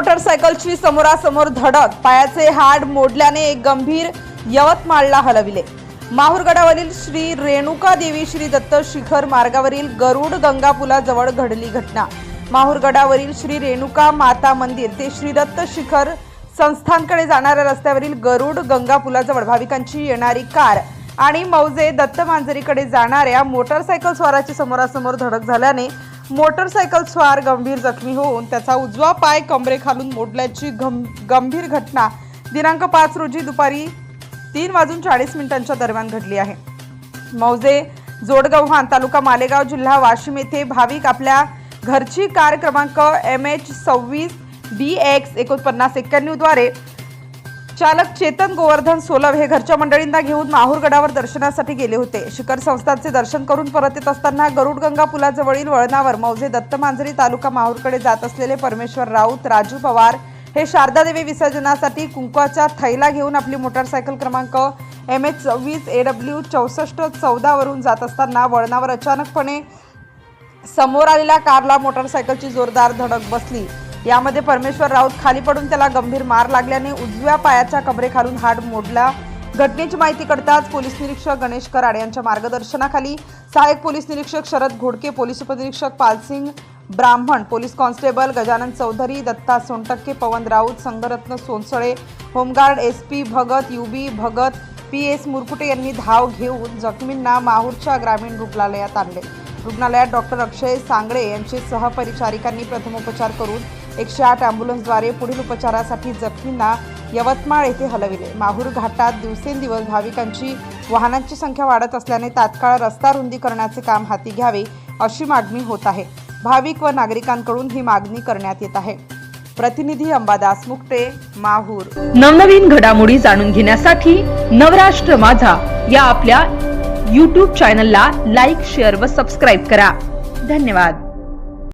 मोटरसायकलची समोरासमोर धडक. पायाचे हाड मोडल्याने एक गंभीर यवतमाळला हलविले. माहूरगडावरील श्री रेणुका देवी श्री दत्त शिखर मार्गावरील गरुड गंगा पुलाजवळ घडली घटना. माहूरगडावरील श्री रेणुका माता मंदिर ते श्री दत्त शिखर संस्थानकडे जाणाऱ्या रस्त्यावरील गरुड गंगा पुलाजवळ भाविकांची येणारी कार आणि मौजे दत्त मांजरीकडे जाणाऱ्या मोटरसायकल स्वाराची समोरासमोर धडक झाल्याने मोटरसायकल स्वार गंभीर जखमी होऊन त्याचा उजवा पाय कमरेखालून मोडल्याची गं गंभीर घटना दिनांक पाच रोजी दुपारी तीन वाजून चाळीस मिनिटांच्या दरम्यान घडली आहे. मौजे जोडगव्हाण तालुका मालेगाव जिल्हा वाशिम येथे भाविक आपल्या घरची कार क्रमांक एम एच सव्वीस बी एक्स एकोणपन्नास एक्क्याण्णवद्वारे चालक चेतन गोवर्धन सोलव हे घरच्या मंडळींना घेऊन माहूरगडावर दर्शनासाठी गेले होते. शिखर संस्थांचे दर्शन करून परत येत असताना गरुडगंगा पुलाजवळील वळणावर मौजे दत्त मांजरी तालुका माहूरकडे जात असलेले परमेश्वर राऊत राजू पवार हे शारदादेवी विसर्जनासाठी कुंकवाच्या थैला घेऊन आपली मोटारसायकल क्रमांक एम एच सव्वीस ए डब्ल्यू चौसष्ट चौदावरून जात असताना वळणावर अचानकपणे समोर आलेल्या कारला मोटरसायकलची जोरदार धडक बसली. यामध्ये परमेश्वर राऊत खाली पडून त्याला गंभीर मार लागल्याने उजव्या पायाच्या कमरेखालून हाड मोडला. घटनेची माहिती कळताच पोलीस निरीक्षक गणेश कराड यांच्या मार्गदर्शनाखाली सहाय्यक पोलीस निरीक्षक शरद घोडके पोलीस उपनिरीक्षक Palsingh Brahman police constable Gajanan Chaudhari Datta Sontakke Pawan Raut Sangharatna Sonsale home guard S P Bhagat U B Bhagat P S Murkute यांनी धाव घेऊन जखमींना माहूरच्या ग्रामीण रुग्णालयात आणले. रुग्णालयात डॉक्टर अक्षय सांगळे यांचे सहपरिचारिकांनी प्रथमोपचार करून एकशे आठ अँब्युलन्सद्वारे पुढील उपचारासाठी जखमींना यवतमाळ येथे हलविले. माहूर घाटात दिवसेंदिवस भाविकांची वाहनांची संख्या वाढत असल्याने तात्काळ रस्ता रुंदी करण्याचे काम हाती घ्यावे अशी मागणी होत आहे. भाविक व नागरिकांकडून ही मागणी करण्यात येत आहे. प्रतिनिधी अंबादास मुक्टे माहूर. नवनवीन घडामोडी जाणून घेण्यासाठी नवराष्ट्र माझा या आपल्या यूट्यूब चॅनलला लाईक शेअर व सबस्क्राईब करा. धन्यवाद.